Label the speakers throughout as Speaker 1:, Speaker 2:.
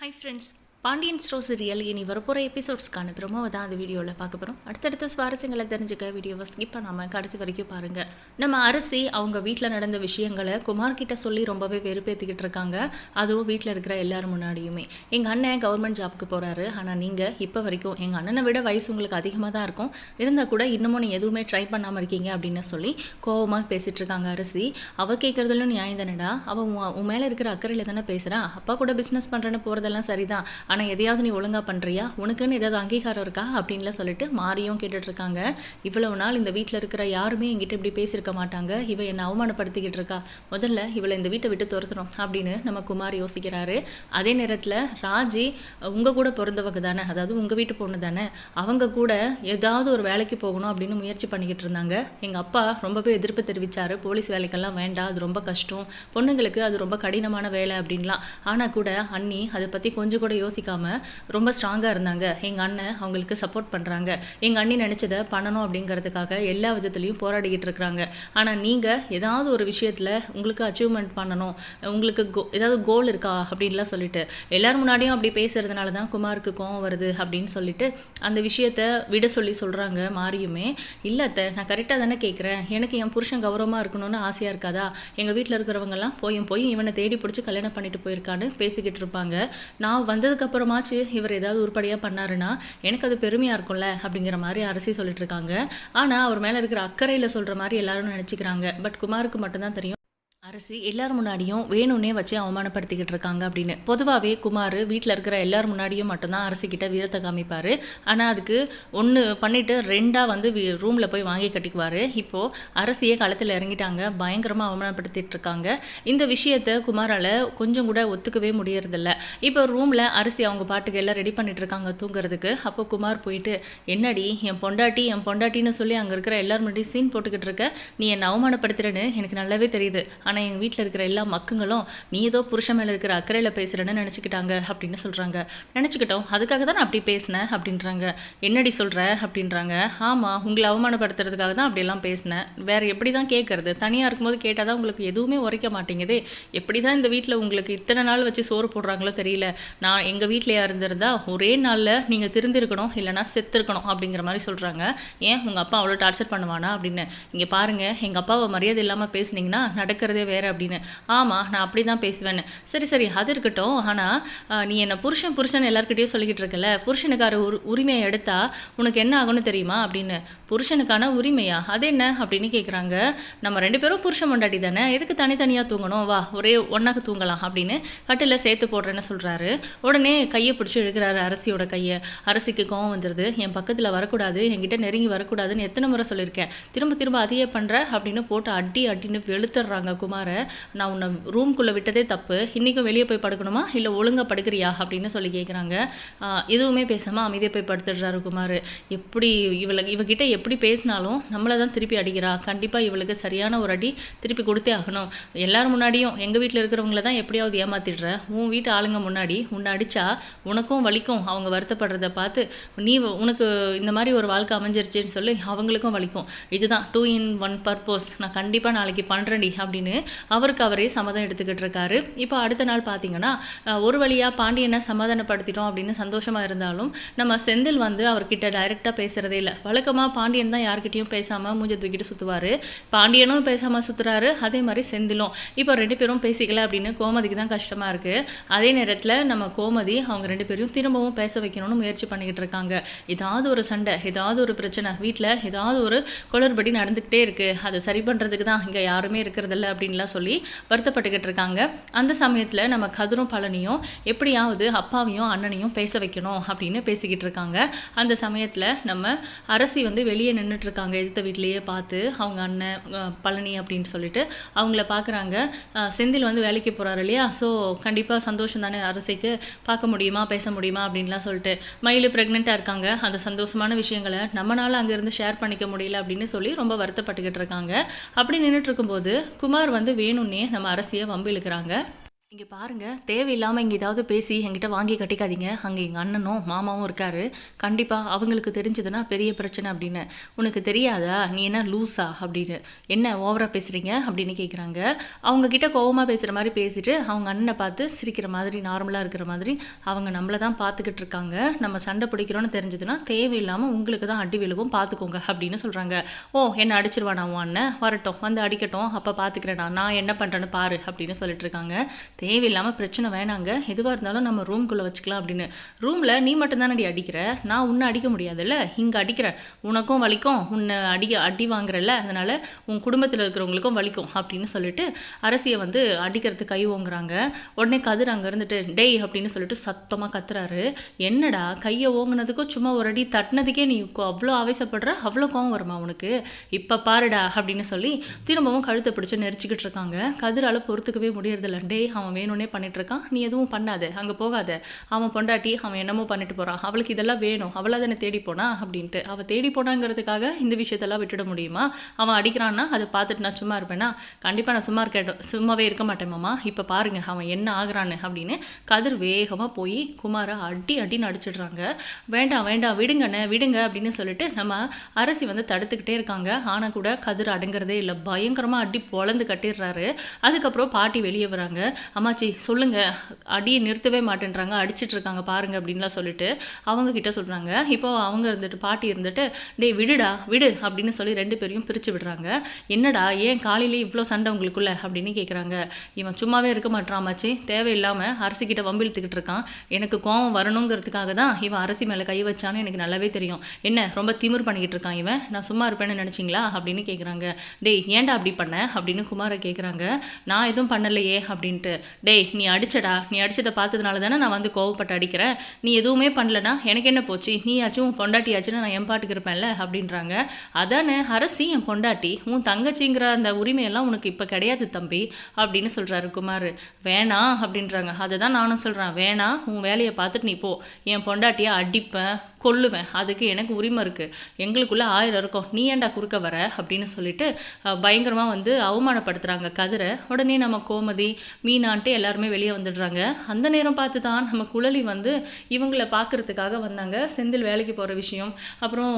Speaker 1: Hi friends, Pandian store serial இனி வரப்போகிற எபிசோட்ஸ்க்கான ப்ரோமோவை தான் அந்த வீடியோவில் பார்க்க போகிறோம் அடுத்தடுத்த சுவாரஸ்யங்களை தெரிஞ்சுக்க வீடியோவை ஸ்கிப் பண்ணாமல் கடைசி வரைக்கும் பாருங்கள் நம்ம அரசி அவங்க வீட்டில் நடந்த விஷயங்களை குமார் கிட்ட சொல்லி ரொம்பவே வெறுப்பேற்றிக்கிட்டு இருக்காங்க. அதுவும் வீட்டில் இருக்கிற எல்லார் முன்னாடியுமே. எங்கள் அண்ணன் கவர்மெண்ட் ஜாப்க்கு போகிறாரு ஆனால் நீங்கள் இப்போ வரைக்கும் எங்கள் அண்ணனை விட வயசு உங்களுக்கு அதிகமாக தான் இருக்கும். இருந்தால் கூட இன்னமும் நீ எதுவுமே ட்ரை பண்ணாமல் இருக்கீங்க அப்படின்னு சொல்லி கோவமாக பேசிகிட்டு இருக்காங்க அரசி. அவள் கேட்குறதுலும் நியாயம் தானடா? அவள் உன் உன் மேலே இருக்கிற அக்கறையில் தானே பேசுகிறா அப்பா கூட பிஸ்னஸ் பண்ணுறேன்னு போகிறதெல்லாம் சரிதான். ஆனால் எதையாவது நீ ஒழுங்காக பண்ணுறியா உனக்குன்னு ஏதாவது அங்கீகாரம் இருக்கா? அப்படின்லாம் சொல்லிட்டு மாறியும் கேட்டுட்ருக்காங்க. இவ்வளவு நாள் இந்த வீட்டில் இருக்கிற யாருமே என்கிட்ட இப்படி பேசியிருக்க மாட்டாங்க. இவ என்னை அவமானப்படுத்திக்கிட்டு இருக்கா. முதல்ல இவளை இந்த வீட்டை விட்டு துரத்துறோம் அப்படின்னு நம்ம குமார் யோசிக்கிறாரு. அதே நேரத்தில் ராஜி உங்கள் கூட பிறந்தவங்க தானே? அதாவது உங்கள் வீட்டு பொண்ணு தானே? அவங்க கூட ஏதாவது ஒரு வேலைக்கு போகணும் அப்படின்னு முயற்சி பண்ணிக்கிட்டு இருந்தாங்க. எங்கள் அப்பா ரொம்பவே எதிர்ப்பு தெரிவித்தார் போலீஸ் வேலைக்கெல்லாம் வேண்டாம் அது ரொம்ப கஷ்டம். பொண்ணுங்களுக்கு அது ரொம்ப கடினமான வேலை அப்படின்லாம். ஆனால் கூட அண்ணி அதை பற்றி கொஞ்சம் கூட யோசிக்காமல் ரொம்ப ஸ்ட்ராங்காக இருந்தாங்க. எங்கள் அண்ணன் அவங்களுக்கு சப்போர்ட் பண்ணுறாங்க எங்கள் அண்ணி நினச்சதை பண்ணணும் அப்படிங்கிறதுக்காக எல்லா விதத்துலையும் போராடிக்கிட்டு இருக்கிறாங்க. ஆனால் நீங்கள் ஏதாவது ஒரு விஷயத்தில் உங்களுக்கு அச்சீவ்மெண்ட் பண்ணணும் உங்களுக்கு கோ ஏதாவது கோல் இருக்கா அப்படின்லாம் சொல்லிட்டு எல்லார் முன்னாடியும் அப்படி பேசுறதுனால தான் குமாருக்கு கோவம் வருது அப்படின்னு சொல்லிட்டு அந்த விஷயத்த விட சொல்லி சொல்கிறாங்க மாறியுமே இல்லை நான் கரெக்டாக தானே கேட்குறேன் எனக்கு என் புருஷன் கௌரவமாக இருக்கணும்னு ஆசையாக இருக்காதா? எங்கள் வீட்டில் இருக்கிறவங்கலாம் போயும் போய் இவனை தேடி பிடிச்சி கல்யாணம் பண்ணிட்டு போயிருக்கான்னு பேசிக்கிட்டு இருப்பாங்க. நான் அப்புறமாச்சு இவர் ஏதாவது உருப்படியாக பண்ணாருன்னா எனக்கு அது பெருமையாக இருக்கும்ல அப்படிங்கிற மாதிரி அரசி சொல்லிட்டு இருக்காங்க. ஆனால் அவர் மேலே இருக்கிற அக்கறையில் சொல்கிற மாதிரி எல்லாரும் நினச்சிக்கிறாங்க. பட் குமாருக்கு மட்டும்தான் தெரியும். அரசி எல்லார் முன்னாடியும் வேணும்னே வச்சு அவமானப்படுத்திக்கிட்டு இருக்காங்க அப்படின்னு. பொதுவாகவே குமார் வீட்டில் இருக்கிற எல்லார் முன்னாடியும் மட்டும்தான் அரசிக்கிட்ட வீரத்தை காமிப்பார். ஆனால் அதுக்கு ஒன்று பண்ணிவிட்டு ரெண்டாக வந்து ரூமில் போய் வாங்கி கட்டிக்குவார். இப்போது அரசியே களத்தில் இறங்கிட்டாங்க பயங்கரமாக அவமானப்படுத்திட்டு இருக்காங்க. இந்த விஷயத்தை குமாரால் கொஞ்சம் கூட ஒத்துக்கவே முடியறதில்ல. இப்போ ரூமில் அரிசி அவங்க பாட்டுக்கு எல்லாம் ரெடி பண்ணிட்டு இருக்காங்க தூங்குறதுக்கு. அப்போ குமார் போயிட்டு என்னடி என் பொண்டாட்டி என் பொண்டாட்டின்னு சொல்லி அங்கே இருக்கிற எல்லார் முன்னாடி சீன் போட்டுக்கிட்டு இருக்க? நீ என்னை அவமானப்படுத்துறேன்னு எனக்கு நல்லாவே தெரியுது. ஆனால் எங்கள் வீட்டில் இருக்கிற எல்லா மக்குங்களும் நீ ஏதோ புருஷன் மேலே இருக்கிற அக்கறையில் பேசுகிறேன்னு நினச்சிக்கிட்டாங்க அப்படின்னு சொல்கிறாங்க நினச்சிக்கிட்டோம். அதுக்காக தான் நான் அப்படி பேசினேன் அப்படின்றாங்க. என்னடி சொல்கிற அப்படின்றாங்க. ஆமாம் உங்களை அவமானப்படுத்துறதுக்காக தான் அப்படியெல்லாம் பேசினேன். வேறு எப்படி தான் கேட்குறது தனியாக இருக்கும்போது கேட்டால் தான் உங்களுக்கு எதுவுமே உரைக்க மாட்டேங்குதே. எப்படி தான் இந்த வீட்டில் உங்களுக்கு இத்தனை நாள் வச்சு சோறு போடுறாங்களோ தெரியல. நான் எங்கள் வீட்டிலையா இருந்திருந்தா ஒரே நாளில் நீங்கள் திருந்திருக்கணும் இல்லைனா செத்துருக்கணும் அப்படிங்கிற மாதிரி சொல்கிறாங்க ஏன்? உங்கள் அப்பா அவ்வளோ டார்ச்சர் பண்ணுவானா? அப்படின்னு. இங்கே பாருங்கள் எங்கள் அப்பாவை மரியாதை இல்லாமல் பேசுனீங்கன்னா நடக்கிறதே வேறு அப்படின்னு. ஆமாம் நான் அப்படி தான் பேசுவேன்னு. சரி சரி அது இருக்கட்டும். ஆனால் நீ என்னை புருஷன் புருஷன் எல்லாருக்கிட்டையும் சொல்லிக்கிட்டு இருக்கல புருஷனுக்கார உரு உரிமையை எடுத்தா உனக்கு என்ன ஆகும்னு தெரியுமா அப்படின்னு? புருஷனுக்கான உரிமையா? அது என்ன அப்படின்னு கேட்குறாங்க நம்ம ரெண்டு பேரும் புருஷன் மண்டாட்டி தானே? எதுக்கு தனித்தனியாக தூங்கணும்? வா ஒரே ஒன்றாக்கு தூங்கலாம் அப்படின்னு கட்டில் சேர்த்து போடுறேன்னு சொல்கிறாரு உடனே கையை பிடிச்சி எடுக்கிறாரு அரசியோட கையை. அரசிக்கு கோவம் வந்துடுது என் பக்கத்தில் வரக்கூடாது. என்கிட்ட நெருங்கி வரக்கூடாதுன்னு எத்தனை முறை சொல்லியிருக்கேன். திரும்ப திரும்ப அதையே பண்ணுற அப்படின்னு போட்டு அடி அடின்னு வெளுத்துடுறாங்க குமாரை நான் உன்னை ரூம்குள்ளே விட்டதே தப்பு. இன்றைக்கும் வெளியே போய் படுக்கணுமா? இல்லை ஒழுங்காக படுக்கிறியா? அப்படின்னு சொல்லி கேட்குறாங்க எதுவுமே பேசாமல் அமைதியாக போய் படுத்துடுறாரு குமார். எப்படி இவளை இவகிட்ட எப்படி பேசினாலும் நம்மளை தான் திருப்பி அடிக்கிறா. கண்டிப்பாக இவளுக்கு சரியான ஒரு அடி திருப்பி கொடுத்தே ஆகணும். எல்லோரும் முன்னாடியும் எங்கள் வீட்டில் இருக்கிறவங்கள தான் எப்படியாவது ஏமாத்திடுற. உன் வீட்டு ஆளுங்க முன்னாடி உன்னை அடித்தா உனக்கும் வலிக்கும். அவங்க வருத்தப்படுறத பார்த்து நீ உனக்கு இந்த மாதிரி ஒரு வாழ்க்கை அமைஞ்சிருச்சுன்னு சொல்லி அவங்களுக்கும் வலிக்கும். இதுதான் டூ இன் ஒன் பர்பஸ் நான் கண்டிப்பாக நாளைக்கு பண்ணுறேன்டி அப்படின்னு அவருக்கு அவரே சம்மதம் எடுத்துக்கிட்டு இருக்காரு. இப்போ அடுத்த நாள் பார்த்தீங்கன்னா ஒரு வழியாக பாண்டியனை சமாதானப்படுத்திட்டோம் அப்படின்னு சந்தோஷமாக இருந்தாலும் நம்ம செந்தில் வந்து அவர்கிட்ட டைரெக்டாக பேசுகிறதே இல்லை. வழக்கமாக பாண்டியன் தான் யார்கிட்டையும் பேசாமல் மூஞ்ச தூக்கிட்டு சுற்றுவார் பாண்டியனும் பேசாமல் சுற்றுறாரு அதே மாதிரி செந்திலும். இப்போ ரெண்டு பேரும் பேசிக்கல அப்படின்னு கோமதிக்கு தான் கஷ்டமாக இருக்குது அதே நேரத்தில் நம்ம கோமதி அவங்க ரெண்டு பேரும் திரும்பவும் பேச வைக்கணும்னு முயற்சி பண்ணிக்கிட்டு இருக்காங்க. ஏதாவது ஒரு சண்டை ஏதாவது ஒரு பிரச்சனை வீட்டில் ஏதாவது ஒரு குளறுபடி நடந்துக்கிட்டே இருக்குது அதை சரி பண்ணுறதுக்கு தான் இங்கே யாருமே இருக்கிறதில்ல அப்படின்னு அப்படின்லாம் சொல்லி வருத்தப்பட்டுக்கிட்டு இருக்காங்க. அந்த சமயத்தில் நம்ம கதிரும் பழனியும் எப்படியாவது அப்பாவையும் அண்ணனையும் பேச வைக்கணும் அப்படின்னு பேசிக்கிட்டு இருக்காங்க. அந்த சமயத்தில் நம்ம அரசி வந்து வெளியே நின்றுட்டுருக்காங்க எதிர்த்த வீட்லேயே பார்த்து அவங்க அண்ணன் பழனி அப்படின்னு சொல்லிட்டு அவங்கள பார்க்குறாங்க செந்தில் வந்து வேலைக்கு போகிறாரு இல்லையா? ஸோ கண்டிப்பாக சந்தோஷம் தானே அரசிக்கு. பார்க்க முடியுமா பேச முடியுமா அப்படின்லாம் சொல்லிட்டு மயில் ப்ரெக்னெண்ட்டாக இருக்காங்க. அந்த சந்தோஷமான விஷயங்களை நம்மளால் அங்கேருந்து ஷேர் பண்ணிக்க முடியல அப்படின்னு சொல்லி ரொம்ப வருத்தப்பட்டுக்கிட்டு இருக்காங்க. அப்படி நின்றுட்டு இருக்கும்போது குமார் வந்து வேணும்னே நம்ம அரசியை வம்பி இழுக்கிறாங்க இங்கே பாருங்கள் தேவையில்லாமல் இங்கே ஏதாவது பேசி என்கிட்ட வாங்கி கட்டிக்காதீங்க. அங்கே எங்கள் அண்ணனும் மாமாவும் இருக்காரு. கண்டிப்பாக அவங்களுக்கு தெரிஞ்சதுன்னா பெரிய பிரச்சனை அப்படின்னு. உனக்கு தெரியாதா? நீ என்ன லூஸா அப்படின்னு. என்ன ஓவராக பேசுகிறீங்க அப்படின்னு கேட்குறாங்க அவங்க கிட்ட கோவமாக பேசுகிற மாதிரி பேசிட்டு அவங்க அண்ணனை பார்த்து சிரிக்கிற மாதிரி நார்மலாக இருக்கிற மாதிரி அவங்க நம்மளை தான் பார்த்துக்கிட்டு இருக்காங்க. நம்ம சண்டை பிடிக்கிறோன்னு தெரிஞ்சதுன்னா தேவையில்லாமல் உங்களுக்கு தான் அடி விழுவும் பார்த்துக்கோங்க அப்படின்னு சொல்கிறாங்க ஓ என்ன அடிச்சிருவான் உன் அண்ணன்? வரட்டும் வந்து அடிக்கட்டும் அப்போ பார்த்துக்கிறேன் நான். நான் என்ன பண்ணுறேன்னு பாரு அப்படின்னு சொல்லிட்டு இருக்காங்க. தேவையில்லாமல் பிரச்சனை வேணாங்க. எதுவாக இருந்தாலும் நம்ம ரூம்குள்ளே வச்சுக்கலாம் அப்படின்னு. ரூமில் நீ மட்டும்தானடி அடிக்கிற? நான் உன்னை அடிக்க முடியாதுல்ல? இங்கே அடிக்கிறேன் உனக்கும் வலிக்கும். உன்னை அடிக்க அடி வாங்குறல்ல. அதனால் உன் குடும்பத்தில் இருக்கிறவங்களுக்கும் வலிக்கும் அப்படின்னு சொல்லிட்டு அரசியை வந்து அடிக்கிறதுக்கு கை ஓங்குறாங்க. உடனே கதிர் அங்கே இருந்துட்டு டேய் அப்படின்னு சொல்லிட்டு சத்தமாக கத்துறாரு. என்னடா கையை ஓங்குனதுக்கும் சும்மா ஒரு அடி தட்டினதுக்கே நீ அவ்வளோ ஆவேசப்படுற? அவ்வளோ கோவம் வருமா உனக்கு? இப்போ பாருடா அப்படின்னு சொல்லி திரும்பவும் கழுத்தை பிடிச்சி நெரிச்சிக்கிட்டு இருக்காங்க. கதிரால் பொறுத்துக்கவே முடியறதில்ல. டேய் அவன் வேணும்னே பண்ணிட்டு இருக்கான் நீ எதுவும் பண்ணாத. அங்கே போகாத. அவன் பொண்டாட்டி அவன் என்னமோ பண்ணிட்டு போகிறான் அவளுக்கு இதெல்லாம் வேணும். அவளை தானே தேடி போனா? அப்படின்ட்டு. அவள் தேடி போனாங்கிறதுக்காக இந்த விஷயத்தெல்லாம் விட்டுட முடியுமா? அவன் அடிக்கிறான்னா அதை பார்த்துட்டு நான் சும்மா இருப்பேனா? கண்டிப்பாக நான் சும்மா இருக்க சும்மாவே இருக்க மாட்டேன் மாமா. இப்போ பாருங்க அவன் என்ன ஆகுறான்னு அப்படின்னு கதிர் வேகமாக போய் குமாரை அடி அடின்னு அடிச்சிடுறாங்க வேண்டாம் வேண்டாம். விடுங்கண்ணே விடுங்க அப்படின்னு சொல்லிட்டு நம்ம அரசி வந்து தடுத்துக்கிட்டே இருக்காங்க. ஆனால் கூட கதிர் அடங்குறதே இல்லை. பயங்கரமாக அடி பொழந்து கட்டிடுறாரு. அதுக்கப்புறம் பாட்டி வெளியே வராங்க. அம்மாச்சி சொல்லுங்கள் அடியை நிறுத்தவே மாட்டேன்றாங்க. அடிச்சிட்டு இருக்காங்க பாருங்க அப்படின்லாம் சொல்லிட்டு அவங்க சொல்கிறாங்க இப்போ அவங்க இருந்துட்டு பாட்டி இருந்துட்டு டேய் விடுடா விடு அப்படின்னு சொல்லி ரெண்டு பேரையும் பிரித்து விடுறாங்க. என்னடா ஏன் காலையிலே இவ்வளோ சண்டை உங்களுக்குள்ள? அப்படின்னு கேட்குறாங்க இவன் சும்மாவே இருக்க மாட்டான் அம்மாச்சி. தேவையில்லாமல் அரசி கிட்ட வம்பிழுத்துக்கிட்டு இருக்கான். எனக்கு கோவம் வரணுங்கிறதுக்காக தான் இவன் அரசி மேலே கை வச்சான்னு எனக்கு நல்லாவே தெரியும். என்ன ரொம்ப திமிர் பண்ணிக்கிட்டு இருக்கான் இவன்? நான் சும்மா இருப்பேன்னு நினச்சிங்களா? அப்படின்னு கேட்குறாங்க டேய் ஏன்டா அப்படி பண்ண? அப்படின்னு குமாரை கேட்குறாங்க நான் எதுவும் பண்ணலையே அப்படின்ட்டு. டேய் நீ அடிச்சடா. நீ அடிச்சதை பார்த்ததுனால தானே நான் வந்து கோவப்பட்டு அடிக்கிறேன். நீ எதுவுமே பண்ணலனா எனக்கு என்ன போச்சு? நீயாச்சும் உன் பொண்டாட்டியாச்சுன்னு நான் என் பாட்டுக்கு இருப்பேன்ல அப்படின்றாங்க. அதானே அரசி என் பொண்டாட்டி உன் தங்கச்சிங்கிற அந்த உரிமையெல்லாம் உனக்கு இப்போ கிடையாது தம்பி அப்படின்னு சொல்கிறாரு குமார். வேணாம் அப்படின்றாங்க. அதை தான் நானும் சொல்கிறேன் வேணாம் உன் வேலையை பார்த்துட்டு நீ போ. என் பொண்டாட்டியை அடிப்பேன். கொல்லுவேன். அதுக்கு எனக்கு உரிமை இருக்குது எங்களுக்குள்ளே ஆயிரம் இருக்கும். நீ ஏன்டா குறுக்க வர? அப்படின்னு சொல்லிட்டு பயங்கரமாக வந்து அவமானப்படுத்துகிறாங்க கதிரை. உடனே நம்ம கோமதி மீனான்ட்டு எல்லாருமே வெளியே வந்துடுறாங்க. அந்த நேரம் பார்த்து தான் நம்ம குழலி வந்து இவங்கள பார்க்குறதுக்காக வந்தாங்க. செந்தில் வேலைக்கு போகிற விஷயம். அப்புறம்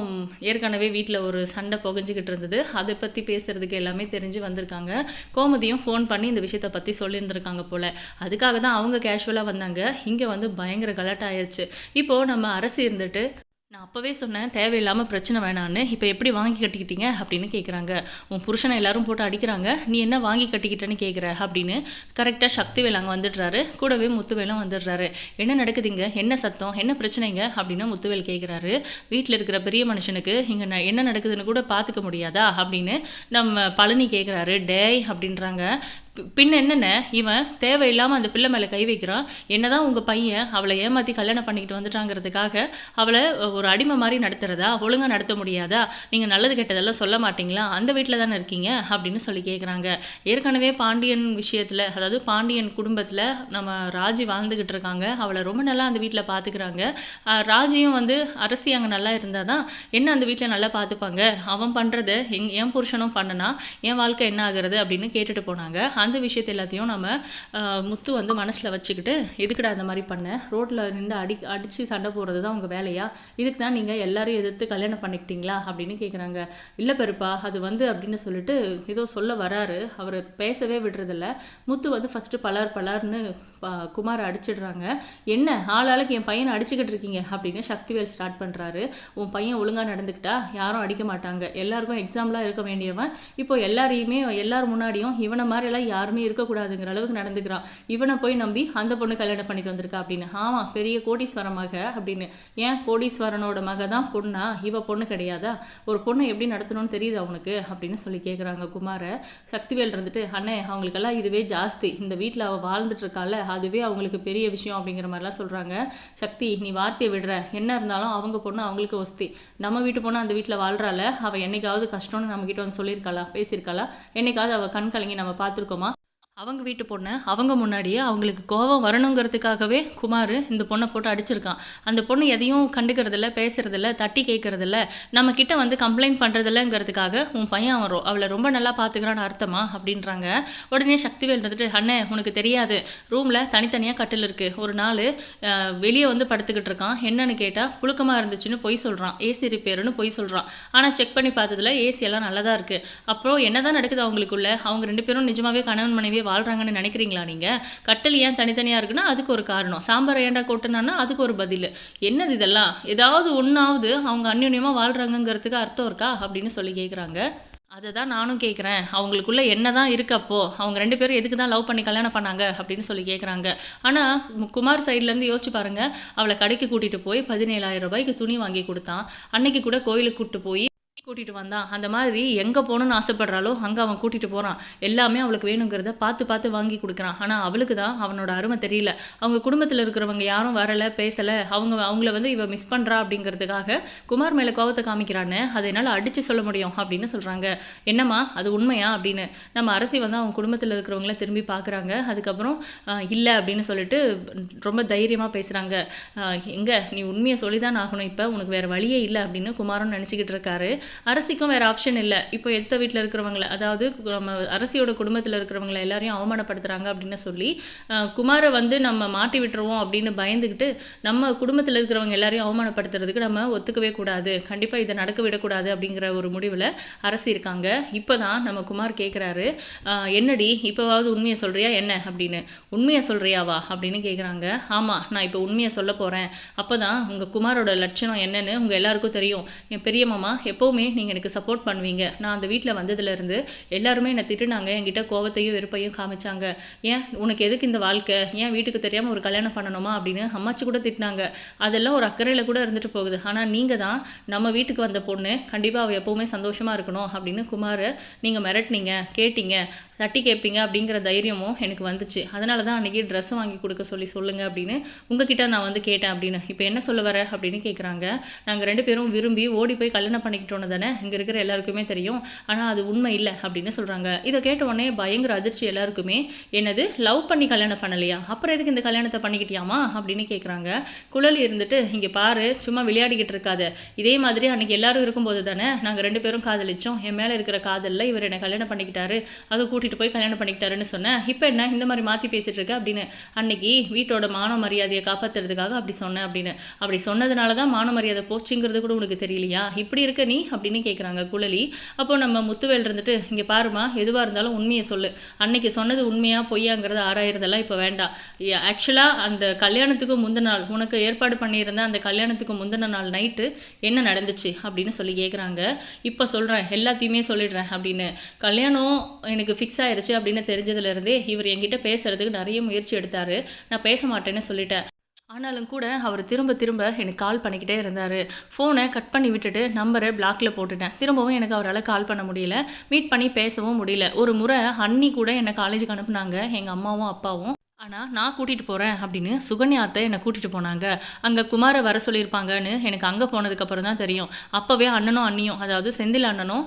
Speaker 1: ஏற்கனவே வீட்டில் ஒரு சண்டை புகஞ்சிக்கிட்டு இருந்தது. அதை பற்றி பேசுகிறதுக்கு எல்லாமே தெரிஞ்சு வந்திருக்காங்க. கோமதியும் ஃபோன் பண்ணி இந்த விஷயத்தை பற்றி சொல்லியிருந்திருக்காங்க போல். அதுக்காக தான் அவங்க கேஷுவலாக வந்தாங்க. இங்கே வந்து பயங்கர கலாட்டாயிருச்சு. இப்போது நம்ம அரசு இருந்துட்டு நான் அப்போவே சொன்னேன் தேவையில்லாமல் பிரச்சனை வேணான்னு. இப்போ எப்படி வாங்கி கட்டிக்கிட்டீங்க? அப்படின்னு கேட்குறாங்க உன் புருஷனை எல்லாரும் போட்டு அடிக்கிறாங்க. நீ என்ன வாங்கி கட்டிக்கிட்டேன்னு கேட்குற அப்படின்னு கரெக்டாக சக்திவேல் அங்கே வந்துடுறாரு. கூடவே முத்துவேலும் வந்துடுறாரு. என்ன நடக்குதுங்க? என்ன சத்தம்? என்ன பிரச்சனைங்க? அப்படின்னு முத்துவேல் கேட்குறாரு வீட்டில் இருக்கிற பெரிய மனுஷனுக்கு இங்கே என்ன நடக்குதுன்னு கூட பார்த்துக்க முடியாதா? அப்படின்னு நம்ம பழனி கேட்குறாரு டேய் அப்படின்றாங்க. பின் பின்ன என்னென்ன? இவன் தேவையில்லாமல் அந்த பிள்ளை மேலே கை வைக்கிறான் என்னதான் உங்கள் பையன் அவளை ஏமாற்றி கல்யாணம் பண்ணிக்கிட்டு வந்துட்டாங்கிறதுக்காக அவளை ஒரு அடிமை மாதிரி நடத்துகிறதா ஒழுங்காக நடத்த முடியாதா? நீங்கள் நல்லது கெட்டதெல்லாம் சொல்ல மாட்டீங்களா? அந்த வீட்டில் தானே இருக்கீங்க? அப்படின்னு சொல்லி கேட்குறாங்க ஏற்கனவே பாண்டியன் விஷயத்தில் அதாவது பாண்டியன் குடும்பத்தில் நம்ம ராஜி வாழ்ந்துக்கிட்டு இருக்காங்க. அவளை ரொம்ப நல்லா அந்த வீட்டில் பார்த்துக்கிறாங்க ராஜியும் வந்து அரசி அங்கே நல்லா இருந்தால் தான் என்ன அந்த வீட்டில் நல்லா பார்த்துப்பாங்க அவன் பண்ணுறத எங் என் புருஷனும் பண்ணனா என் வாழ்க்கை என்ன ஆகுறது அப்படின்னு கேட்டுட்டு போனாங்க. அந்த விஷயத்தை எல்லாத்தையும் நம்ம முத்து வந்து மனசில் வச்சுக்கிட்டு எதுக்குடா இந்த மாதிரி பண்ண? ரோட்டில் நின்று அடி அடித்து சண்டை போடுறது தான் உங்கள் வேலையா? இதுக்கு தான் நீங்கள் எல்லாரையும் எதிர்த்து கல்யாணம் பண்ணிக்கிட்டீங்களா? அப்படின்னு கேட்குறாங்க இல்லை பெருப்பா அது வந்து அப்படின்னு சொல்லிட்டு ஏதோ சொல்ல வராரு. அவர் பேசவே விடுறதில்ல. முத்து வந்து ஃபஸ்ட்டு பலர் பலர்னு குமார் குமாரை அடிச்சிடுறாங்க. என்ன? ஆளாளுக்கு என் பையனை அடிச்சுக்கிட்டு இருக்கீங்க? அப்படின்னு சக்திவேல் ஸ்டார்ட் பண்ணுறாரு உன் பையன் ஒழுங்காக நடந்துக்கிட்டா? யாரும் அடிக்க மாட்டாங்க. எல்லாருக்கும் எக்ஸாம்பிளாக இருக்க வேண்டியவன். இப்போ எல்லாரையுமே எல்லார் முன்னாடியும் இவனை மாதிரிலாம் யாருமே இருக்கக்கூடாதுங்கிற அளவுக்கு நடந்துக்கிறான் இவனை போய் நம்பி அந்த பொண்ணு கல்யாணம் பண்ணிட்டு வந்திருக்கா அப்படின்னு. ஆமாம் பெரிய கோடீஸ்வர மக அப்படின்னு. ஏன் கோடீஸ்வரனோட மக தான் பொண்ணா? இவ பொண்ணு கிடையாதா? ஒரு பொண்ணை எப்படி நடத்தணும்னு தெரியுது அவனுக்கு அப்படின்னு சொல்லி கேட்குறாங்க குமாரை. சக்திவேல் இருந்துட்டு அண்ணே அவங்களுக்கெல்லாம் இதுவே ஜாஸ்தி. இந்த வீட்டில் அவள் வாழ்ந்துட்டு இருக்கால. அதுவே அவங்களுக்கு பெரிய விஷயம் அப்படிங்கிற மாதிரிலாம் சொல்கிறாங்க சக்தி நீ வார்த்தையை விடுற. என்ன இருந்தாலும் அவங்க பொண்ணு அவங்களுக்கு ஒஸ்தி. நம்ம வீட்டு பொண்ணு அந்த வீட்டில் வாழ்றால. அவள் என்னைக்காவது கஷ்டம்னு நம்ம வந்து சொல்லியிருக்காளா? பேசியிருக்காளா? என்னைக்காவது அவள் கண் கலங்கி நம்ம பார்த்துருக்கோம்? அவங்க வீட்டு பொண்ணை அவங்க முன்னாடியே அவங்களுக்கு கோபம் வரணுங்கிறதுக்காகவே குமார் இந்த பொண்ணை போட்டு அடிச்சிருக்கான். அந்த பொண்ணு எதையும் கண்டுக்கிறதில்ல பேசுறதில்ல தட்டி கேட்கறதில்ல நம்ம கிட்ட வந்து கம்ப்ளைண்ட் பண்ணுறதில்லங்கிறதுக்காக உன் பையன் வரும் அவளை ரொம்ப நல்லா பார்த்துக்கிறான்னு அர்த்தமா? அப்படின்றாங்க. உடனே சக்திவேல் இருந்துட்டு அண்ணே உனக்கு தெரியாது. ரூமில் தனித்தனியாக கட்டில் இருக்குது ஒரு நாள் வெளியே வந்து படுத்துக்கிட்டு இருக்கான். என்னன்னு கேட்டால் புழுக்கமாக இருந்துச்சுன்னு பொய் சொல்கிறான் ஏசி ரிப்பேர்னு பொய் சொல்கிறான் ஆனால் செக் பண்ணி பார்த்ததுல ஏசி எல்லாம் நல்லதாக இருக்குது அப்புறம் என்னதான் நடக்குது அவங்களுக்குள்ள? அவங்க ரெண்டு பேரும் நிஜமாவே கணவன் மனைவியே வாழ்கிறாங்கன்னு நினைக்கிறீங்களா நீங்கள் கட்டல் ஏன் தனித்தனியாக இருக்குன்னா அதுக்கு ஒரு காரணம். சாம்பார் ஏண்டா கொட்டினான்னா அதுக்கு ஒரு பதில். என்னது இதெல்லாம்? ஏதாவது ஒன்றாவது அவங்க அந்யுன்யமாக வாழ்கிறாங்கங்கிறதுக்கு அர்த்தம் இருக்கா? அப்படின்னு சொல்லி கேட்குறாங்க அதை தான் நானும் கேட்குறேன் அவங்களுக்குள்ளே என்ன தான் இருக்கப்போ அவங்க ரெண்டு பேரும் எதுக்கு தான் லவ் பண்ணி கல்யாணம் பண்ணாங்க? அப்படின்னு சொல்லி கேட்குறாங்க ஆனால் குமார் சைட்லேருந்து யோசிச்சு பாருங்கள் அவளை கடைக்கு கூட்டிகிட்டு போய் பதினேழாயிரம் ரூபாய்க்கு துணி வாங்கி கொடுத்தான். அன்னைக்கு கூட கோயிலுக்கு கூப்பிட்டு போய் கூட்டிகிட்டு வந்தான் அந்த மாதிரி எங்கே போகணுன்னு ஆசைப்படுறாளோ அங்கே அவன் கூட்டிகிட்டு போகிறான் எல்லாமே அவளுக்கு வேணுங்கிறத பார்த்து பார்த்து வாங்கி கொடுக்குறான். ஆனால் அவளுக்கு தான் அவனோட அருமை தெரியல. அவங்க குடும்பத்தில் இருக்கிறவங்க யாரும் வரலை பேசலை அவங்க அவங்கள வந்து இவ மிஸ் பண்ணுறா அப்படிங்கிறதுக்காக குமார் மேலே கோவத்தை காமிக்கிறான்னு அதை என்னால் அடித்து சொல்ல முடியும் அப்படின்னு சொல்கிறாங்க என்னம்மா அது உண்மையா அப்படின்னு. நம்ம அரசி வந்து அவங்க குடும்பத்தில் இருக்கிறவங்கள திரும்பி பார்க்குறாங்க அதுக்கப்புறம் இல்லை அப்படின்னு சொல்லிட்டு ரொம்ப தைரியமாக பேசுகிறாங்க எங்கே நீ உண்மையை சொல்லி தான் ஆகணும் இப்போ உனக்கு வேறு வழியே இல்லை அப்படின்னு குமாரன் நினச்சிக்கிட்டு இருக்காரு. அரசிக்கும் வேறு ஆப்ஷன் இல்லை. இப்போ எடுத்த வீட்டில் இருக்கிறவங்கள அதாவது நம்ம அரசியோட குடும்பத்தில் இருக்கிறவங்கள எல்லாரையும் அவமானப்படுத்துகிறாங்க அப்படின்னு சொல்லி குமாரை வந்து நம்ம மாட்டி விட்டுருவோம் அப்படின்னு பயந்துக்கிட்டு நம்ம குடும்பத்தில் இருக்கிறவங்க எல்லாரையும் அவமானப்படுத்துறதுக்கு நம்ம ஒத்துக்கவே கூடாது. கண்டிப்பாக இதை நடக்க விடக்கூடாது அப்படிங்கிற ஒரு முடிவில் அரசு இருக்காங்க. இப்போ தான் நம்ம குமார் கேட்குறாரு என்னடி இப்போவாவது உண்மையை சொல்கிறியா என்ன அப்படின்னு. உண்மையை சொல்கிறியாவா அப்படின்னு கேட்குறாங்க ஆமாம் நான் இப்போ உண்மையை சொல்ல போகிறேன் அப்போ தான் உங்கள் குமாரோட லட்சணம் என்னன்னு உங்கள் எல்லாருக்கும் தெரியும். என் பெரிய மாமா எப்போவுமே நீங்கள் எனக்கு சப்போர்ட் பண்ணுவீங்க. நான் அந்த வீட்டில் வந்ததுலேருந்து எல்லாருமே என்னை திட்டுனாங்க. என்கிட்ட கோவத்தையும் வெறுப்பையும் காமிச்சாங்க. ஏன் உனக்கு எதுக்கு இந்த வாழ்க்கை? ஏன் வீட்டுக்கு தெரியாமல் ஒரு கல்யாணம் பண்ணணுமா? அப்படின்னு அம்மாச்சி கூட திட்டினாங்க. அதெல்லாம் ஒரு அக்கறையில் கூட இருந்துட்டு போகுது. ஆனால் நீங்கள் தான் நம்ம வீட்டுக்கு வந்த பொண்ணு. கண்டிப்பாக அவள் எப்போவுமே சந்தோஷமாக இருக்கணும் அப்படின்னு குமாரை நீங்கள் மிரட்டினீங்க கேட்டீங்க தட்டி கேட்பீங்க அப்படிங்கிற தைரியமும் எனக்கு வந்துச்சு. அதனால தான் அன்றைக்கி ட்ரெஸ் வாங்கி கொடுக்க சொல்லி சொல்லுங்கள் அப்படின்னு உங்ககிட்ட நான் வந்து கேட்டேன் அப்படின்னு. இப்போ என்ன சொல்ல வர அப்படின்னு கேட்குறாங்க நாங்கள் ரெண்டு பேரும் விரும்பி ஓடி போய் கல்யாணம் பண்ணிக்கிட்டோன்னு தானே? இங்கே இருக்கிற எல்லாருக்குமே தெரியும். ஆனால் அது உண்மை இல்லை அப்படின்னு சொல்கிறாங்க இதை கேட்ட உடனே பயங்கர அதிர்ச்சி எல்லாருக்குமே. என்னது? லவ் பண்ணி கல்யாணம் பண்ணலையா? அப்புறம் எதுக்கு இந்த கல்யாணத்தை பண்ணிக்கிட்டியாமா? அப்படின்னு கேட்குறாங்க குழலி இருந்துட்டு இங்கே பாரு சும்மா விளையாடிக்கிட்டு இருக்காத. இதே மாதிரி அன்னைக்கு எல்லாரும் இருக்கும்போது தானே நாங்கள் ரெண்டு பேரும் காதலிச்சோம். என் மேலே இருக்கிற காதலில் இவர் என்னை கல்யாணம் பண்ணிக்கிட்டாரு. அதை கூட்டிகிட்டு போய் கல்யாணம் பண்ணிக்கிட்டாருன்னு சொன்னேன். இப்போ என்ன? இந்த மாதிரி மாற்றி பேசிட்டு இருக்க? அப்படின்னு. அன்னைக்கு வீட்டோட மான மரியாதையை காப்பாற்றுறதுக்காக அப்படி சொன்னேன் அப்படின்னு. அப்படி சொன்னதுனால தான் மான மரியாதை போச்சுங்கிறது கூட உனக்கு தெரியலையா? இப்படி இருக்க நீ? அப்படின்னு கேட்குறாங்க குழலி. அப்போ நம்ம முத்துவேல் இருந்துட்டு இங்கே பாருமா எதுவாக இருந்தாலும் உண்மையை சொல்லு. அன்னைக்கு சொன்னது உண்மையாக பொய்யாங்கிறது ஆராயிறதெல்லாம் இப்போ வேண்டாம் ஆக்சுவலாக அந்த கல்யாணத்துக்கு முந்தின நாள் உனக்கு ஏற்பாடு பண்ணியிருந்த அந்த கல்யாணத்துக்கு முந்தின நாள் நைட்டு என்ன நடந்துச்சு? அப்படின்னு சொல்லி கேட்குறாங்க இப்போ சொல்கிறேன் எல்லாத்தையுமே சொல்லிடுறேன் அப்படின்னு. கல்யாணம் எனக்கு ஃபிக்ஸ் ஆயிடுச்சு அப்படின்னு தெரிஞ்சதுலேருந்தே இவர் என்கிட்ட பேசுகிறதுக்கு நிறைய முயற்சி எடுத்தார். நான் பேச மாட்டேன்னு சொல்லிட்டேன். ஆனாலும் கூட அவர் திரும்ப திரும்ப எனக்கு கால் பண்ணிக்கிட்டே இருந்தார். ஃபோனை கட் பண்ணி விட்டுட்டு நம்பரை பிளாக்ல போட்டுட்டேன். திரும்பவும் எனக்கு அவரால் கால் பண்ண முடியல. மீட் பண்ணி பேசவும் முடியல. ஒரு முறை அன்னி கூட என்னை காலேஜுக்கு அனுப்புனாங்க. எங்கள் அம்மாவும் அப்பாவும். ஆனால் நான் கூட்டிகிட்டு போகிறேன் அப்படின்னு சுகன்யா அத்தை என்னை கூட்டிகிட்டு போனாங்க. அங்கே குமாரை வர சொல்லியிருப்பாங்கன்னு எனக்கு அங்கே போனதுக்கப்புறம் தான் தெரியும். அப்போவே அண்ணனும் அண்ணியும் அதாவது செந்தில் அண்ணனும்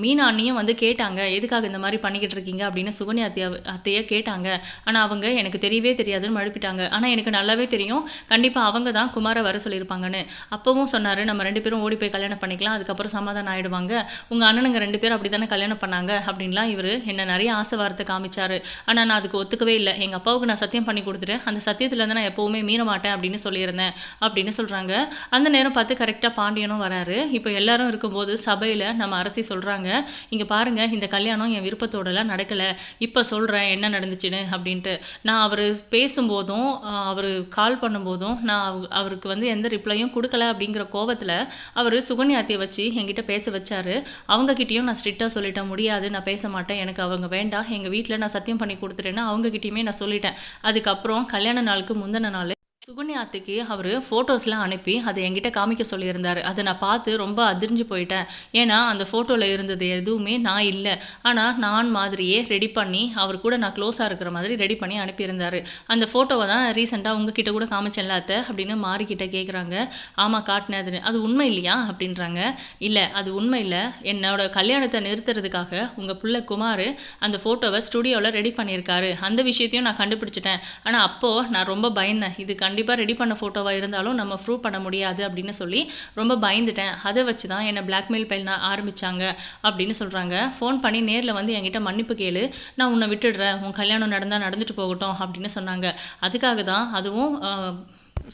Speaker 1: மீனா அண்ணியும் வந்து கேட்டாங்க எதுக்காக இந்த மாதிரி பண்ணிக்கிட்டு இருக்கீங்க? அப்படின்னு சுகன்யா அத்தைய அத்தையை கேட்டாங்க. ஆனால் அவங்க எனக்கு தெரியவே தெரியாதுன்னு மழுப்பிட்டாங்க. ஆனால் எனக்கு நல்லாவே தெரியும். கண்டிப்பாக அவங்க தான் குமாரை வர சொல்லியிருப்பாங்கன்னு. அப்போவும் சொன்னார் நம்ம ரெண்டு பேரும் ஓடி போய் கல்யாணம் பண்ணிக்கலாம் அதுக்கப்புறம் சமாதானம் ஆகிடுவாங்க உங்கள் அண்ணனுங்க ரெண்டு பேரும் அப்படி தானே கல்யாணம் பண்ணாங்க? அப்படின்லாம் இவர் என்னை நிறைய ஆசை வார்த்தை காமிச்சார். ஆனால் நான் அதுக்கு ஒத்துக்கவே இல்லை. எங்கள் அப்பாவுக்கு நான் சத்தியம் பண்ணி கொடுத்துட்டேன். அந்த சத்தியத்துலேருந்து நான் எப்போவுமே மீற மாட்டேன் அப்படின்னு சொல்லியிருந்தேன் அப்படின்னு சொல்கிறாங்க அந்த நேரம் பார்த்து கரெக்டாக பாண்டியனும் வராரு. இப்போ எல்லாரும் இருக்கும்போது சபையில் நம்ம அரசி சொல்கிறாங்க இங்கே பாருங்கள் இந்த கல்யாணம் என் விருப்பத்தோடலாம் நடக்கலை. இப்போ சொல்கிறேன் என்ன நடந்துச்சுன்னு அப்படின்ட்டு. நான் அவர் பேசும்போதும் அவர் கால் பண்ணும்போதும் நான் அவ- அவருக்கு வந்து எந்த ரிப்ளையும் கொடுக்கல அப்படிங்கிற கோவத்தில் அவர் சுகன்யாத்தியை வச்சு என்கிட்ட பேச வச்சாரு. அவங்கக்கிட்டேயும் நான் ஸ்ட்ரிக்டாக சொல்லிட்டேன் முடியாது நான் பேச மாட்டேன் எனக்கு அவங்க வேண்டாம். எங்கள் வீட்டில் நான் சத்தியம் பண்ணி கொடுத்துட்டேன்னு அவங்ககிட்டயுமே நான் சொல்லிட்டேன். அதுக்கப்புறம் கல்யாண நாளுக்கு முந்தின நாள் சுகன்யாத்துக்கு அவர் ஃபோட்டோஸ்லாம் அனுப்பி அதை என்கிட்ட காமிக்க சொல்லியிருந்தார். அதை நான் பார்த்து ரொம்ப அதிர்ஞ்சு போயிட்டேன். ஏன்னா அந்த ஃபோட்டோவில் இருந்தது எதுவுமே நான் இல்லை. ஆனால் நான் மாதிரியே ரெடி பண்ணி அவர் கூட நான் க்ளோஸாக இருக்கிற மாதிரி ரெடி பண்ணி அனுப்பியிருந்தார். அந்த ஃபோட்டோவை தான் ரீசெண்டாக உங்ககிட்ட கூட காமிச்சேன்ல அத்தை அப்படின்னு மாறிக்கிட்ட கேட்குறாங்க ஆமாம் காட்டினதுன்னு அது உண்மை இல்லையா? அப்படின்றாங்க. இல்லை அது உண்மை இல்லை. என்னோட கல்யாணத்தை நிறுத்துறதுக்காக உங்கள் பிள்ளை குமார் அந்த ஃபோட்டோவை ஸ்டுடியோவில் ரெடி பண்ணியிருக்காரு. அந்த விஷயத்தையும் நான் கண்டுபிடிச்சிட்டேன். ஆனால் அப்போது நான் ரொம்ப பயந்தேன். இது கண்டிப்பாக ரெடி பண்ண ஃபோட்டோவாக இருந்தாலும் நம்ம ப்ரூவ் பண்ண முடியாது அப்படின்னு சொல்லி ரொம்ப பயந்துட்டேன். அதை வச்சு தான் என்னை பிளாக்மெயில் பண்ண ஆரம்பித்தாங்க அப்படின்னு சொல்கிறாங்க ஃபோன் பண்ணி நேரில் வந்து என்கிட்ட மன்னிப்பு கேளு. நான் உன்னை விட்டுடுறேன். உன் கல்யாணம் நடந்தால் நடந்துட்டு போகட்டும் அப்படின்னு சொன்னாங்க. அதுக்காக தான் அதுவும்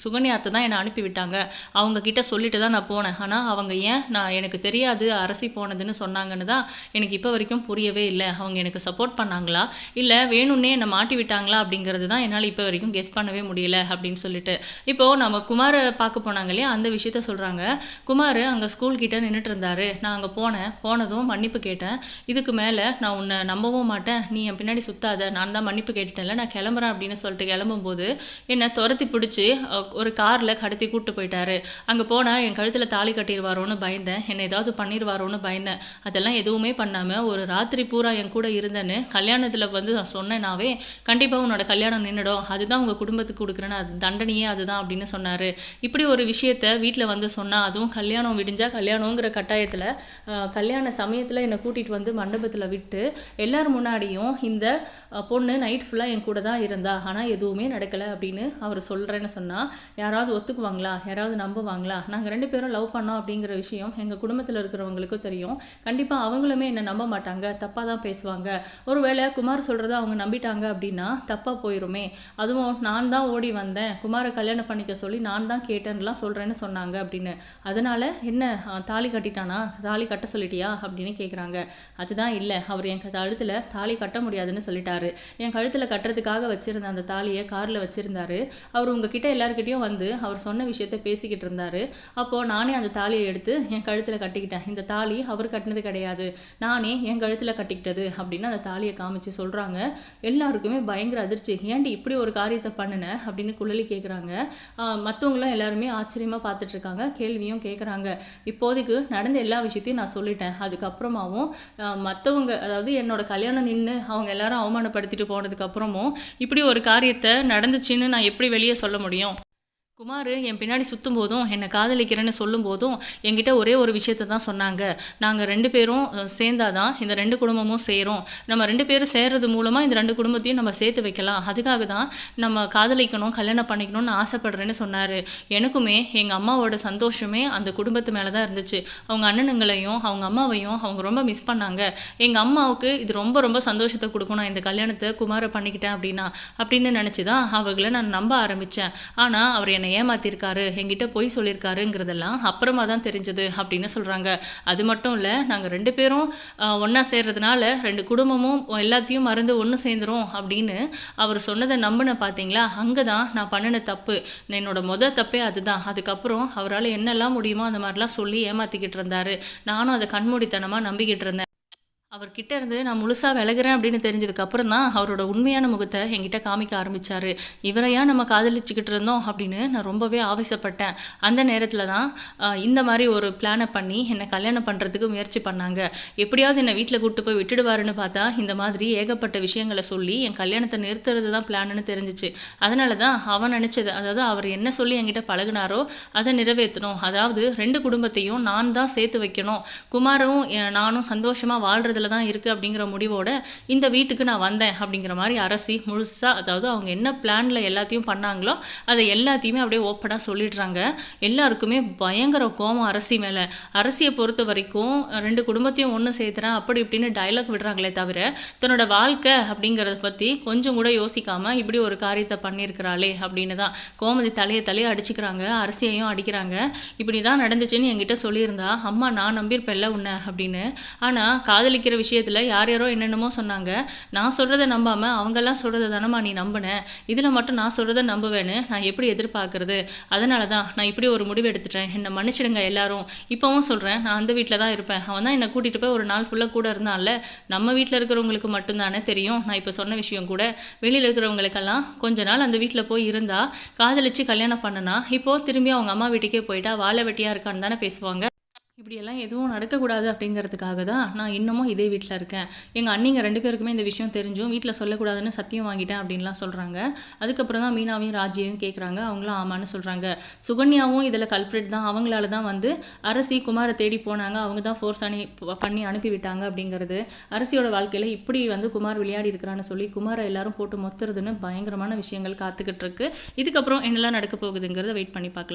Speaker 1: சுகன்யாத்தை தான் என்னை அனுப்பி விட்டாங்க அவங்க கிட்ட சொல்லிட்டு தான் நான் போனேன். ஆனால் அவங்க ஏன் நான் எனக்கு தெரியாது அரசி போனதுன்னு சொன்னாங்கன்னு தான் எனக்கு இப்போ வரைக்கும் புரியவே இல்லை. அவங்க எனக்கு சப்போர்ட் பண்ணாங்களா? இல்லை வேணும்னே என்னை மாட்டி விட்டாங்களா அப்படிங்கிறது தான் என்னால் இப்போ வரைக்கும் கெஸ் பண்ணவே முடியல அப்படின்னு சொல்லிட்டு. இப்போது நம்ம குமாரை பார்க்க போனாங்க இல்லையா? அந்த விஷயத்த சொல்கிறாங்க குமார் அங்கே ஸ்கூல் கிட்ட நின்றுட்டு இருந்தார். நான் அங்கே போனேன். போனதும் மன்னிப்பு கேட்டேன். இதுக்கு மேலே நான் உன்னை நம்பவும் மாட்டேன். நீ என் பின்னாடி சுத்தாத. நான் தான் மன்னிப்பு கேட்டுட்டேன்ல. நான் கிளம்புறேன் அப்படின்னு சொல்லிட்டு கிளம்பும்போது என்னை துரத்தி பிடிச்சி ஒரு காரில் கடத்தி கூட்டு போயிட்டாரு. அங்கே போனால் என் கழுத்தில் தாலி கட்டிடுவாரோன்னு பயந்தேன். என்னை ஏதாவது பண்ணிடுவாரோன்னு பயந்தேன். அதெல்லாம் எதுவுமே பண்ணாமல் ஒரு ராத்திரி பூரா என் கூட இருந்தேன்னு கல்யாணத்தில் வந்து நான் சொன்னேனாவே கண்டிப்பாக உன்னோட கல்யாணம் நின்றுடும் அதுதான் உங்கள் குடும்பத்துக்கு கொடுக்குறேன்னு அது தண்டனையே அதுதான் அப்படின்னு சொன்னார். இப்படி ஒரு விஷயத்த வீட்டில் வந்து சொன்னால் அதுவும் கல்யாணம் விடிஞ்சால் கல்யாணங்கிற கட்டாயத்தில் கல்யாண சமயத்தில் என்னை கூட்டிகிட்டு வந்து மண்டபத்தில் விட்டு எல்லார் முன்னாடியும் இந்த பொண்ணு நைட் ஃபுல்லாக என் கூட தான் இருந்தா. ஆனால் எதுவுமே நடக்கலை அப்படின்னு அவர் சொல்கிறேன்னு சொன்னால் யாராவது ஒத்துக்குவாங்களா? யாராவது நம்புவாங்களா? நாங்கள் ரெண்டு பேரும் லவ் பண்ணோம் அப்படிங்கிற விஷயம் எங்கள் குடும்பத்தில் இருக்கிறவங்களுக்கும் தெரியும். கண்டிப்பாக அவங்களுமே என்னை நம்ப மாட்டாங்க. தப்பாக தான் பேசுவாங்க. ஒருவேளை குமார் சொல்கிறத அவங்க நம்பிட்டாங்க அப்படின்னா தப்பாக போயிருமே. அதுவும் நான் தான் ஓடி வந்தேன். குமாரை கல்யாணம் பண்ணிக்க சொல்லி நான் தான் கேட்டேன்லாம் சொல்கிறேன்னு சொன்னாங்க அப்படின்னு. அதனால் என்ன தாலி கட்டிட்டானா? தாலி கட்ட சொல்லிட்டியா? அப்படின்னு கேட்குறாங்க அதுதான் இல்லை. அவர் என் கழுத்தில் தாலி கட்ட முடியாதுன்னு சொல்லிட்டாரு. என் கழுத்தில் கட்டுறதுக்காக வச்சுருந்த அந்த தாலியை காரில் வச்சுருந்தாரு. அவர் உங்ககிட்ட எல்லாருக்கிட்டையும் வந்து அவர் சொன்ன விஷயத்த பேசிக்கிட்டு இருந்தாரு. அப்போது நானே அந்த தாலியை எடுத்து என் கழுத்தில் கட்டிக்கிட்டேன். இந்த தாலி அவர் கட்டினது கிடையாது. நானே என் கழுத்தில் கட்டிக்கிட்டது அப்படின்னு அந்த தாலியை காமிச்சு சொல்கிறாங்க எல்லாருக்குமே பயங்கர அதிர்ச்சி. ஏன்டி இப்படி ஒரு காரியத்தை பண்ணின? அப்படின்னு குழலி கேட்குறாங்க மற்றவங்களும் எல்லாருமே ஆச்சரியமாக பார்த்துட்ருக்காங்க கேள்வியும் கேட்குறாங்க இப்போதைக்கு நடந்த எல்லா விஷயத்தையும் நான் சொல்லிட்டேன். அதுக்கப்புறமாவும் மற்றவங்க அதாவது என்னோட கல்யாணம் நின்று அவங்க எல்லாரும் அவமானப்படுத்திட்டு போனதுக்கப்புறமும் இப்படி ஒரு காரியத்தை நடந்துச்சுன்னு நான் எப்படி வெளியே சொல்ல முடியும்? குமார் என் பின்னாடி சுற்றும் போதும் என்னை காதலிக்கிறேன்னு சொல்லும் போதும் என்கிட்ட ஒரே ஒரு விஷயத்த தான் சொன்னாங்க. நாங்கள் ரெண்டு பேரும் சேர்ந்தாதான் இந்த ரெண்டு குடும்பமும் சேரும். நம்ம ரெண்டு பேரும் சேர்றது மூலமாக இந்த ரெண்டு குடும்பத்தையும் நம்ம சேர்த்து வைக்கலாம். அதுக்காக தான் நம்ம காதலிக்கணும் கல்யாணம் பண்ணிக்கணும்னு ஆசைப்படுறேன்னு சொன்னார். எனக்குமே எங்கள் அம்மாவோட சந்தோஷமே அந்த குடும்பத்து மேலே தான் இருந்துச்சு. அவங்க அண்ணனுங்களையும் அவங்க அம்மாவையும் அவங்க ரொம்ப மிஸ் பண்ணாங்க. எங்கள் அம்மாவுக்கு இது ரொம்ப ரொம்ப சந்தோஷத்தை கொடுக்கும். நான் இந்த கல்யாணத்தை குமாரை பண்ணிக்கிட்டேன் அப்படின்னா அப்படின்னு நினச்சி தான் அவங்கள நான் நம்ப ஆரம்பித்தேன் ஆனால் அவர் என்னை ஏமாத்திருக்காரு என்கிட்ட பொய் சொல்லியிருக்காருங்கிறதெல்லாம் அப்புறமா தான் தெரிஞ்சது அப்படின்னு சொல்கிறாங்க அது மட்டும் இல்லை நாங்கள் ரெண்டு பேரும் ஒன்றா சேர்றதுனால ரெண்டு குடும்பமும் எல்லாத்தையும் மறந்து ஒன்று சேர்ந்துரும் அப்படின்னு அவர் சொன்னதை நம்பின பார்த்தீங்களா அங்கே தான் நான் பண்ணின தப்பு. என்னோட மொதல் தப்பே அதுதான். அதுக்கப்புறம் அவரால் என்னெல்லாம் முடியுமோ அந்த மாதிரிலாம் சொல்லி ஏமாத்திக்கிட்டு இருந்தாரு. நானும் அதை கண்மூடித்தனமாக நம்பிக்கிட்டு இருந்தேன். அவர்கிட்ட இருந்து நான் முழுசாக விலகிறேன் அப்படின்னு தெரிஞ்சதுக்கப்புறம் தான் அவரோட உண்மையான முகத்தை என்கிட்ட காமிக்க ஆரம்பித்தார் இவரையா நம்ம காதலிச்சுக்கிட்டு இருந்தோம் அப்படின்னு நான் ரொம்பவே ஆவேசப்பட்டேன். அந்த நேரத்தில் தான் இந்த மாதிரி ஒரு பிளானை பண்ணி என்னை கல்யாணம் பண்ணுறதுக்கு முயற்சி பண்ணாங்க. எப்படியாவது என்னை வீட்டில் கூப்பிட்டு போய் விட்டுடுவாருன்னு பார்த்தா இந்த மாதிரி ஏகப்பட்ட விஷயங்களை சொல்லி என் கல்யாணத்தை நிறுத்துறது தான் பிளான்னு தெரிஞ்சிச்சு. அதனால தான் அவன் நினச்சது அதாவது அவர் என்ன சொல்லி என்கிட்ட பழகுனாரோ அதை நிறைவேற்றணும். அதாவது ரெண்டு குடும்பத்தையும் நான் தான் சேர்த்து வைக்கணும். குமாரும் நானும் சந்தோஷமாக தான் இருக்குது அப்படிங்கிற முடிவோட இந்த வீட்டுக்கு நான் வந்தேன் அப்படிங்கிற மாதிரி அரசி முழுசாக அதாவது அவங்க என்ன பிளானில் எல்லாத்தையும் பண்ணாங்களோ அதை எல்லாத்தையுமே அப்படியே ஓப்பனாக சொல்லிடுறாங்க. எல்லாருக்குமே பயங்கர கோபம் அரசி மேலே. அரசியை பொறுத்த வரைக்கும் ரெண்டு குடும்பத்தையும் ஒன்று சேர்த்துறேன் அப்படி இப்படின்னு டயலாக் விடுறாங்களே தவிர தன்னோட வாழ்க்கை அப்படிங்கிறத பற்றி கொஞ்சம் கூட யோசிக்காமல் இப்படி ஒரு காரியத்தை பண்ணியிருக்கிறாளே அப்படின்னு தான் கோமதி தலையை தலையை அடிச்சுக்கிறாங்க அரசியையும் அடிக்கிறாங்க. இப்படி தான் நடந்துச்சுன்னு என்கிட்ட சொல்லியிருந்தா அம்மா நான் நம்பியிருப்பேன்ல உன்னை அப்படின்னு. ஆனால் காதலிக்க வைக்கிற விஷயத்தில் யார் யாரோ என்னென்னமோ சொன்னாங்க. நான் சொல்கிறத நம்பாமல் அவங்கெல்லாம் சொல்கிறத தானம்மா நீ நம்பினேன் இதில் மட்டும் நான் சொல்கிறத நம்புவேன்னு நான் எப்படி எதிர்பார்க்கறது? அதனால தான் நான் இப்படி ஒரு முடிவு எடுத்துட்டேன். என்னை மன்னிச்சிடுங்க எல்லாரும். இப்போவும் சொல்கிறேன் நான் அந்த வீட்டில் தான் இருப்பேன். அவன் தான் என்னை கூட்டிகிட்டு போய் ஒரு நாள் ஃபுல்லாக கூட இருந்தான்ல. நம்ம வீட்டில் இருக்கிறவங்களுக்கு மட்டும்தானே தெரியும். நான் இப்போ சொன்ன விஷயம் கூட. வெளியில் இருக்கிறவங்களுக்கெல்லாம் கொஞ்ச நாள் அந்த வீட்டில் போய் இருந்தால் காதலிச்சு கல்யாணம் பண்ணனா இப்போது திரும்பி அவங்க அம்மா வீட்டுக்கே போயிட்டா வாழை வெட்டியாக இருக்கான்னு தானே பேசுவாங்க. இப்படியெல்லாம் எதுவும் நடக்கக்கூடாது அப்படிங்கிறதுக்காக தான் நான் இன்னமும் இதே வீட்டில் இருக்கேன். எங்கள் அண்ணிங்க ரெண்டு பேருக்குமே இந்த விஷயம் தெரிஞ்சும் வீட்டில் சொல்லக்கூடாதுன்னு சத்தியம் வாங்கிட்டேன் அப்படின்லாம் சொல்கிறாங்க அதுக்கப்புறம் தான் மீனாவையும் ராஜியையும் கேட்குறாங்க அவங்களும் ஆமான்னு சொல்கிறாங்க சுகன்யாவும் இதில் கல்ப்ரிட் தான். அவங்களால தான் வந்து அரசி குமாரை தேடி போனாங்க. அவங்க தான் ஃபோர்ஸ் அணி பண்ணி அனுப்பி விட்டாங்க அப்படிங்கிறது. அரசியோட வாழ்க்கையில் இப்படி வந்து குமார் விளையாடி இருக்கிறான்னு சொல்லி குமாரை எல்லாரும் போட்டு மொத்துறதுன்னு பயங்கரமான விஷயங்கள் காத்துக்கிட்டு இருக்கு. இதுக்கப்புறம் என்னெல்லாம் நடக்க போகுதுங்கிறத வெயிட் பண்ணி பார்க்கலாம்.